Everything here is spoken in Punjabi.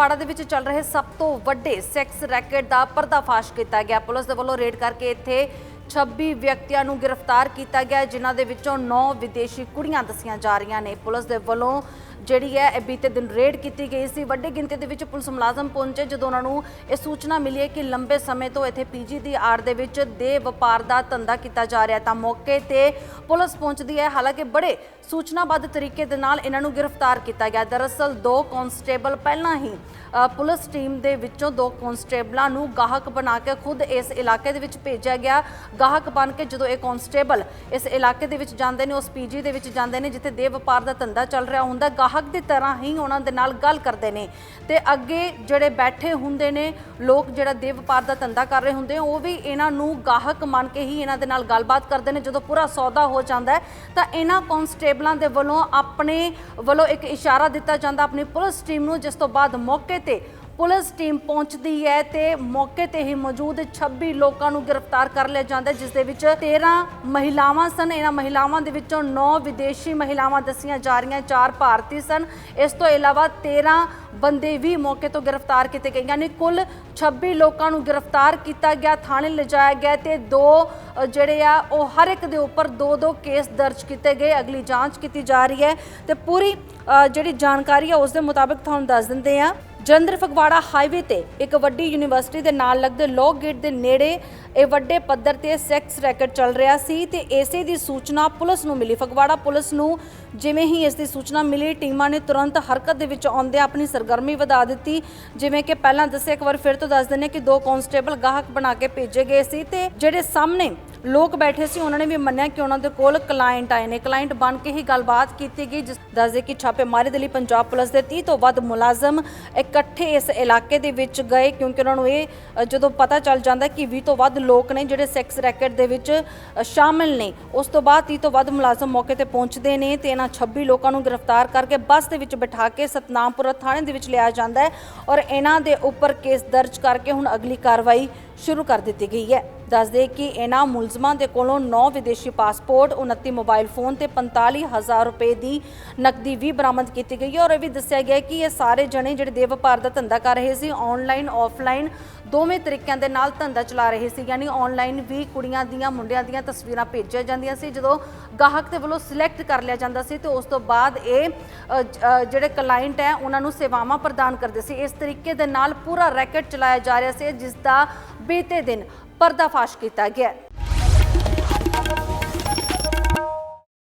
ਦੇ ਫਗਵਾੜਾ ਦੇ ਵਿੱਚ ਚੱਲ ਰਹੇ ਸਭ ਤੋਂ ਵੱਡੇ ਸੈਕਸ ਰੈਕੇਟ ਦਾ ਪਰਦਾਫਾਸ਼ ਕੀਤਾ ਗਿਆ। ਪੁਲਿਸ ਦੇ ਵੱਲੋਂ ਰੇਡ ਕਰਕੇ ਇੱਥੇ 26 ਵਿਅਕਤੀਆਂ ਨੂੰ ਗ੍ਰਿਫਤਾਰ ਕੀਤਾ ਗਿਆ ਜਿਨ੍ਹਾਂ ਦੇ ਵਿੱਚੋਂ 9 ਵਿਦੇਸ਼ੀ ਕੁੜੀਆਂ ਦੱਸੀਆਂ ਜਾ ਰਹੀਆਂ ਨੇ। ਪੁਲਿਸ ਦੇ ਵੱਲੋਂ ਜਿਹੜੀ ਹੈ, ਇਹ ਬੀਤੇ ਦਿਨ ਰੇਡ ਕੀਤੀ ਗਈ ਸੀ। ਵੱਡੀ ਗਿਣਤੀ ਦੇ ਵਿੱਚ ਪੁਲਿਸ ਮੁਲਾਜ਼ਮ ਪਹੁੰਚੇ, ਜਦੋਂ ਉਹਨਾਂ ਨੂੰ ਇਹ ਸੂਚਨਾ ਮਿਲੀ ਹੈ ਕਿ ਲੰਬੇ ਸਮੇਂ ਤੋਂ ਇੱਥੇ ਪੀਜੀ ਦੀ ਆੜ ਦੇ ਵਿੱਚ ਦੇ ਵਪਾਰ ਦਾ ਧੰਦਾ ਕੀਤਾ ਜਾ ਰਿਹਾ ਤਾਂ ਮੌਕੇ ਤੇ ਪੁਲਿਸ ਪਹੁੰਚਦੀ ਹੈ। ਹਾਲਾਂਕਿ ਬੜੇ ਸੂਚਨਾਬੱਧ ਤਰੀਕੇ ਦੇ ਨਾਲ ਇਹਨਾਂ ਨੂੰ ਗ੍ਰਿਫਤਾਰ ਕੀਤਾ ਗਿਆ। ਦਰਅਸਲ ਦੋ ਕਾਂਸਟੇਬਲ ਪਹਿਲਾਂ ਹੀ ਪੁਲਿਸ ਟੀਮ ਦੇ ਵਿੱਚੋਂ ਦੋ ਕਾਂਸਟੇਬਲਾਂ ਨੂੰ ਗਾਹਕ ਬਣਾ ਕੇ ਖੁਦ ਇਸ ਇਲਾਕੇ ਦੇ ਵਿੱਚ ਭੇਜਿਆ ਗਿਆ। ਗਾਹਕ ਬਣ ਕੇ ਜਦੋਂ ਇਹ ਕਾਂਸਟੇਬਲ ਇਸ ਇਲਾਕੇ ਦੇ ਵਿੱਚ ਜਾਂਦੇ ਨੇ, ਉਸ ਪੀਜੀ ਦੇ ਵਿੱਚ ਜਾਂਦੇ ਨੇ, ਜਿੱਥੇ ਦੇ ਵਪਾਰ ਦਾ ਧੰਦਾ ਚੱਲ ਰਿਹਾ ਹੁੰਦਾ ਗਾਹਕ ਦੀ ਤਰ੍ਹਾਂ ਹੀ ਉਹਨਾਂ ਦੇ ਨਾਲ ਗੱਲ ਕਰਦੇ ਨੇ। ਤੇ ਅੱਗੇ ਜਿਹੜੇ ਬੈਠੇ ਹੁੰਦੇ ਨੇ, ਲੋਕ ਜਿਹੜਾ ਦੇ ਵਪਾਰ ਦਾ ਧੰਦਾ ਕਰ ਰਹੇ ਹੁੰਦੇ ਉਹ ਵੀ ਇਹਨਾਂ ਨੂੰ ਗਾਹਕ ਮੰਨ ਕੇ ਹੀ ਇਹਨਾਂ ਦੇ ਨਾਲ ਗੱਲਬਾਤ ਕਰਦੇ ਨੇ। ਜਦੋਂ ਪੂਰਾ ਸੌਦਾ ਹੋ ਜਾਂਦਾ ਤਾਂ ਇਹਨਾਂ ਕਾਂਸਟੇਬਲਾਂ ਦੇ ਵੱਲੋਂ ਆਪਣੇ ਵੱਲੋਂ ਇੱਕ ਇਸ਼ਾਰਾ ਦਿੱਤਾ ਜਾਂਦਾ, ਆਪਣੀ ਪੁਲਿਸ ਟੀਮ ਨੂੰ, ਜਿਸ ਤੋਂ ਬਾਅਦ ਮੌਕੇ ਤੇ ਪੁਲਿਸ ਟੀਮ ਪਹੁੰਚਦੀ ਹੈ ਤੇ ਮੌਕੇ ਤੇ ਹੀ ਮੌਜੂਦ 26 ਲੋਕਾਂ ਨੂੰ ਗ੍ਰਿਫਤਾਰ ਕਰ ਲਿਆ ਜਾਂਦਾ ਜਿਸ ਦੇ ਵਿੱਚ 13 ਮਹਿਲਾਵਾਂ ਸਨ। ਇਹਨਾਂ ਮਹਿਲਾਵਾਂ ਦੇ ਵਿੱਚੋਂ 9 ਵਿਦੇਸ਼ੀ ਮਹਿਲਾਵਾਂ ਦੱਸੀਆਂ ਜਾ ਰਹੀਆਂ 4 ਭਾਰਤੀ ਸਨ। ਇਸ ਤੋਂ ਇਲਾਵਾ 13 ਬੰਦੇ ਵੀ ਮੌਕੇ ਤੋਂ ਗ੍ਰਿਫਤਾਰ ਕੀਤੇ ਗਏ ਯਾਨੀ ਕੁੱਲ 26 ਲੋਕਾਂ ਨੂੰ ਗ੍ਰਿਫਤਾਰ ਕੀਤਾ ਗਿਆ, ਥਾਣੇ ਲਿਜਾਇਆ ਗਿਆ ਤੇ ਦੋ ਜਿਹੜੇ ਆ, ਉਹ ਹਰ ਇੱਕ ਦੇ ਉੱਪਰ ਦੋ ਦੋ ਕੇਸ ਦਰਜ ਕੀਤੇ ਗਏ। ਅਗਲੀ ਜਾਂਚ ਕੀਤੀ ਜਾ ਰਹੀ ਹੈ ਤੇ ਪੂਰੀ ਜਿਹੜੀ ਜਾਣਕਾਰੀ ਹੈ, ਉਸ ਦੇ ਮੁਤਾਬਕ ਤੁਹਾਨੂੰ ਦੱਸ ਦਿੰਦੇ ਆ ਜਲੰਧਰ ਫਗਵਾੜਾ ਹਾਈਵੇ ਤੇ ਇੱਕ ਵੱਡੀ ਯੂਨੀਵਰਸਿਟੀ ਦੇ ਨਾਲ ਲੱਗਦੇ ਲੋਕ ਗੇਟ ਦੇ ਨੇੜੇ ਇਹ ਵੱਡੇ ਪੱਧਰ ਤੇ ਸੈਕਸ ਰੈਕਟ ਚੱਲ ਰਿਹਾ ਸੀ ਤੇ ਇਸੇ ਦੀ ਸੂਚਨਾ ਪੁਲਿਸ ਨੂੰ ਮਿਲੀ। ਫਗਵਾੜਾ ਪੁਲਿਸ ਨੂੰ ਜਿਵੇਂ ਹੀ ਇਸ ਦੀ ਸੂਚਨਾ ਮਿਲੀ, ਟੀਮਾਂ ਨੇ ਤੁਰੰਤ ਹਰਕਤ ਦੇ ਵਿੱਚ ਆਉਂਦੇ ਆਪਣੀ ਸਰਗਰਮੀ ਵਧਾ ਦਿੱਤੀ। ਜਿਵੇਂ ਕਿ ਪਹਿਲਾਂ ਦੱਸਿਆ, ਇੱਕ ਵਾਰ ਫਿਰ ਤੋਂ ਦੱਸ ਦਿੰਦੇ ਕਿ ਦੋ ਕਾਂਸਟੇਬਲ ਗਾਹਕ ਬਣਾ ਕੇ ਭੇਜੇ ਗਏ ਸੀ ਤੇ ਜਿਹੜੇ ਸਾਹਮਣੇ ਲੋਕ ਬੈਠੇ ਸੀ ਉਹਨਾਂ ਨੇ ਵੀ ਮੰਨਿਆ ਕਿ ਉਹਨਾਂ ਦੇ ਕੋਲ ਕਲਾਇੰਟ ਆਏ ਨੇ। ਕਲਾਇੰਟ ਬਣ ਕੇ ਹੀ ਗੱਲਬਾਤ ਕੀਤੀ ਗਈ ਜਿਸ ਦੱਸਦੇ ਕਿ ਛਾਪੇਮਾਰੀ ਦੇ ਲਈ ਪੰਜਾਬ ਪੁਲਿਸ ਦੇ 30 ਤੋਂ ਵੱਧ ਮੁਲਾਜ਼ਮ ਇਕੱਠੇ ਇਸ ਇਲਾਕੇ ਦੇ ਵਿੱਚ ਗਏ ਕਿਉਂਕਿ ਉਹਨਾਂ ਨੂੰ ਇਹ ਜਦੋਂ ਪਤਾ ਚੱਲ ਜਾਂਦਾ ਕਿ 20 ਤੋਂ ਵੱਧ ਲੋਕ ਨੇ ਜਿਹੜੇ ਸੈਕਸ ਰੈਕਟ ਦੇ ਵਿੱਚ ਅ, ਸ਼ਾਮਿਲ ਨੇ। ਉਸ ਤੋਂ ਬਾਅਦ 30 ਤੋਂ ਵੱਧ ਮੁਲਾਜ਼ਮ ਮੌਕੇ ਤੇ ਪਹੁੰਚਦੇ ਨੇ ਤੇ ਇਹਨਾਂ 26 ਲੋਕਾਂ ਨੂੰ ਗ੍ਰਿਫਤਾਰ ਕਰਕੇ ਬੱਸ ਦੇ ਵਿੱਚ ਬਿਠਾ ਕੇ ਸਤਨਾਮਪੁਰਾ ਥਾਣੇ ਦੇ ਵਿੱਚ ਲਿਆ ਜਾਂਦਾ ਹੈ ਔਰ ਇਹਨਾਂ ਦੇ ਉੱਪਰ ਕੇਸ ਦਰਜ ਕਰਕੇ ਹੁਣ ਅਗਲੀ ਕਾਰਵਾਈ ਸ਼ੁਰੂ ਕਰ ਦਿੱਤੀ ਗਈ ਹੈ। ਦੱਸਦੇ ਕਿ ਇਹਨਾਂ ਮੁਲਜ਼ਮਾਂ ਦੇ ਕੋਲੋਂ 9 ਵਿਦੇਸ਼ੀ ਪਾਸਪੋਰਟ 29 ਮੋਬਾਈਲ ਫੋਨ ਤੇ 45000 ਰੁਪਏ ਦੀ ਨਕਦੀ ਵੀ ਬਰਾਮਦ ਕੀਤੀ ਗਈ ਹੈ। ਔਰ ਇਹ ਵੀ ਦੱਸਿਆ ਗਿਆ ਕਿ ਇਹ ਸਾਰੇ ਜਣੇ ਜਿਹੜੇ ਦੇ ਵਪਾਰ ਦਾ ਧੰਦਾ ਕਰ ਰਹੇ ਸੀ ਆਨਲਾਈਨ ਆਫਲਾਈਨ ਦੋਵੇਂ ਤਰੀਕਿਆਂ ਦੇ ਨਾਲ ਧੰਦਾ ਚਲਾ ਰਹੇ ਸੀ। ਯਾਨੀ ਆਨਲਾਈਨ ਵੀ ਕੁੜੀਆਂ ਦੀਆਂ, ਮੁੰਡਿਆਂ ਦੀਆਂ ਤਸਵੀਰਾਂ ਭੇਜੀਆਂ ਜਾਂਦੀਆਂ ਸੀ, ਜਦੋਂ ਗਾਹਕ ਦੇ ਵੱਲੋਂ ਸਿਲੈਕਟ ਕਰ ਲਿਆ ਜਾਂਦਾ ਸੀ ਤੇ ਉਸ ਤੋਂ ਬਾਅਦ ਇਹ ਜਿਹੜੇ ਕਲਾਇੰਟ ਹੈ, ਉਹਨਾਂ ਨੂੰ ਸੇਵਾਵਾਂ ਪ੍ਰਦਾਨ ਕਰਦੇ ਸੀ। ਇਸ ਤਰੀਕੇ ਦੇ ਨਾਲ ਪੂਰਾ ਰੈਕਟ ਚਲਾਇਆ ਜਾ ਰਿਹਾ ਸੀ ਜਿਸ ਦਾ ਬੀਤੇ ਦਿਨ ਪਰਦਾਫਾਸ਼ ਕੀਤਾ ਗਿਆ